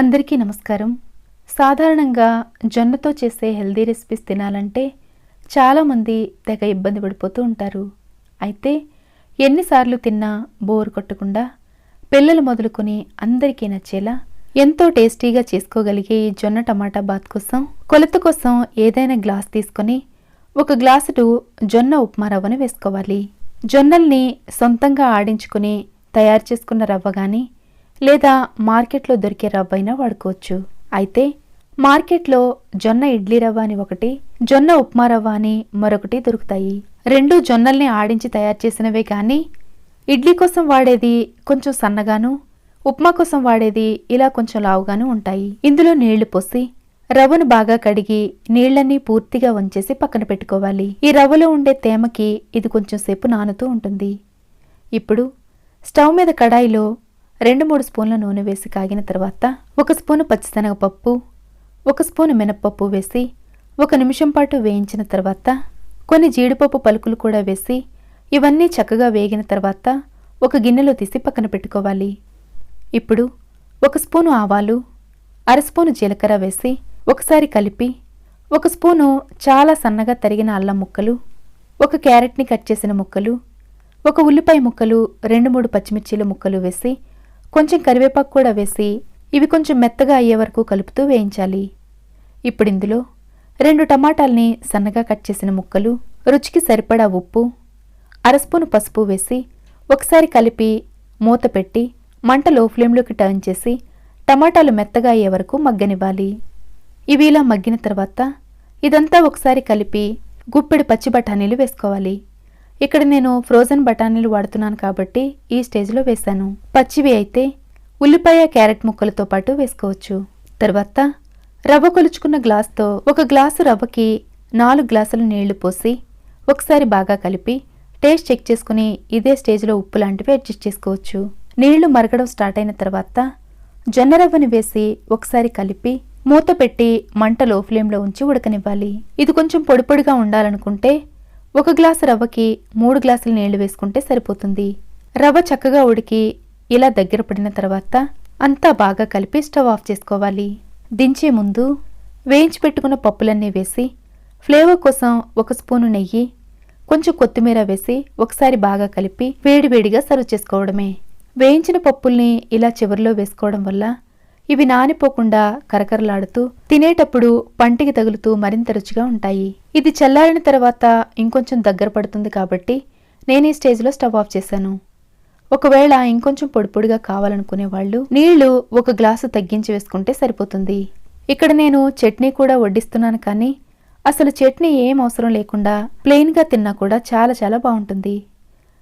అందరికీ నమస్కారం. సాధారణంగా జొన్నతో చేసే హెల్దీ రెసిపీస్ తినాలంటే చాలామంది తెగ ఇబ్బంది పడిపోతూ ఉంటారు. అయితే ఎన్నిసార్లు తిన్నా బోర్ కొట్టకుండా పిల్లలు మొదలుకొని అందరికీ నచ్చేలా ఎంతో టేస్టీగా చేసుకోగలిగే ఈ జొన్న టమాటా బాత్ కోసం కొలత కోసం ఏదైనా గ్లాస్ తీసుకొని ఒక గ్లాసుడు జొన్న ఉప్మా రవ్వను వేసుకోవాలి. జొన్నల్ని సొంతంగా ఆడించుకుని తయారు చేసుకున్న రవ్వ కానీ లేదా మార్కెట్లో దొరికే రవ్వ అయినా వాడుకోవచ్చు. అయితే మార్కెట్లో జొన్న ఇడ్లీ రవ్వ అని ఒకటి జొన్న ఉప్మా రవ్వ అని మరొకటి దొరుకుతాయి. రెండు జొన్నల్ని ఆడించి తయారు చేసినవే కానీ ఇడ్లీ కోసం వాడేది కొంచెం సన్నగాను ఉప్మా కోసం వాడేది ఇలా కొంచెం లావుగాను ఉంటాయి. ఇందులో నీళ్ళు పోసి రవ్వను బాగా కడిగి నీళ్ళన్నీ పూర్తిగా వంచేసి పక్కన పెట్టుకోవాలి. ఈ రవ్వలో ఉండే తేమకి ఇది కొంచెం సేపు నానుతూ ఉంటుంది. ఇప్పుడు స్టవ్ మీద కడాయిలో రెండు మూడు స్పూన్ల నూనె వేసి కాగిన తర్వాత ఒక స్పూను పచ్చిశనగపప్పు ఒక స్పూను మినప్పప్పు వేసి ఒక నిమిషం పాటు వేయించిన తర్వాత కొన్ని జీడిపప్పు పలుకులు కూడా వేసి ఇవన్నీ చక్కగా వేగిన తర్వాత ఒక గిన్నెలో తీసి పక్కన పెట్టుకోవాలి. ఇప్పుడు ఒక స్పూను ఆవాలు అర స్పూను జీలకర్ర వేసి ఒకసారి కలిపి ఒక స్పూను చాలా సన్నగా తరిగిన అల్లం ముక్కలు ఒక క్యారెట్ని కట్ చేసిన ముక్కలు ఒక ఉల్లిపాయ ముక్కలు రెండు మూడు పచ్చిమిర్చీల ముక్కలు వేసి కొంచెం కరివేపాకు కూడా వేసి ఇవి కొంచెం మెత్తగా అయ్యే వరకు కలుపుతూ వేయించాలి. ఇప్పుడు ఇందులో రెండు టమాటాల్ని సన్నగా కట్ చేసిన ముక్కలు రుచికి సరిపడా ఉప్పు అర స్పూను పసుపు వేసి ఒకసారి కలిపి మూత పెట్టి మంట లో ఫ్లేమ్లోకి టర్న్ చేసి టమాటాలు మెత్తగా అయ్యే వరకు మగ్గనివ్వాలి. ఇవి ఇలా మగ్గిన తర్వాత ఇదంతా ఒకసారి కలిపి గుప్పెడు పచ్చి బఠానీలు వేసుకోవాలి. ఇక్కడ నేను ఫ్రోజన్ బఠానీలు వాడుతున్నాను కాబట్టి ఈ స్టేజ్లో వేశాను. పచ్చివి అయితే ఉల్లిపాయ క్యారెట్ ముక్కలతో పాటు వేసుకోవచ్చు. తర్వాత రవ్వ కొలుచుకున్న గ్లాస్తో ఒక గ్లాసు రవ్వకి నాలుగు గ్లాసుల నీళ్ళు పోసి ఒకసారి బాగా కలిపి టేస్ట్ చెక్ చేసుకుని ఇదే స్టేజ్లో ఉప్పు లాంటివి అడ్జస్ట్ చేసుకోవచ్చు. నీళ్ళు మరగడం స్టార్ట్ అయిన తర్వాత జొన్న రవ్వని వేసి ఒకసారి కలిపి మూత పెట్టి మంట లో ఫ్లేమ్లో ఉంచి ఉడకనివ్వాలి. ఇది కొంచెం పొడిపొడిగా ఉండాలనుకుంటే ఒక గ్లాసు రవ్వకి మూడు గ్లాసుల నీళ్ళు వేసుకుంటే సరిపోతుంది. రవ్వ చక్కగా ఉడికి ఇలా దగ్గర పడిన తర్వాత అంతా బాగా కలిపి స్టవ్ ఆఫ్ చేసుకోవాలి. దించే ముందు వేయించి పెట్టుకున్న పప్పులన్నీ వేసి ఫ్లేవర్ కోసం ఒక స్పూను నెయ్యి కొంచెం కొత్తిమీర వేసి ఒకసారి బాగా కలిపి వేడివేడిగా సర్వ్ చేసుకోవడమే. వేయించిన పప్పుల్ని ఇలా చివరిలో వేసుకోవడం వల్ల ఇవి నానిపోకుండా కరకరలాడుతూ తినేటప్పుడు పంటికి తగులుతూ మరింత రుచిగా ఉంటాయి. ఇది చల్లారిన తర్వాత ఇంకొంచెం దగ్గర పడుతుంది కాబట్టి నేను ఈ స్టేజ్లో స్టవ్ ఆఫ్ చేశాను. ఒకవేళ ఇంకొంచెం పొడిపొడిగా కావాలనుకునే వాళ్ళు నీళ్ళు ఒక గ్లాసు తగ్గించి వేసుకుంటే సరిపోతుంది. ఇక్కడ నేను చట్నీ కూడా వడ్డిస్తున్నాను కానీ అసలు చట్నీ ఏం అవసరం లేకుండా ప్లెయిన్గా తిన్నా కూడా చాలా చాలా బాగుంటుంది.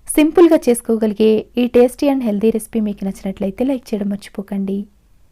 సింపుల్గా చేసుకోగలిగే ఈ టేస్టీ అండ్ హెల్దీ రెసిపీ మీకు నచ్చినట్లయితే లైక్ చేయడం మర్చిపోకండి.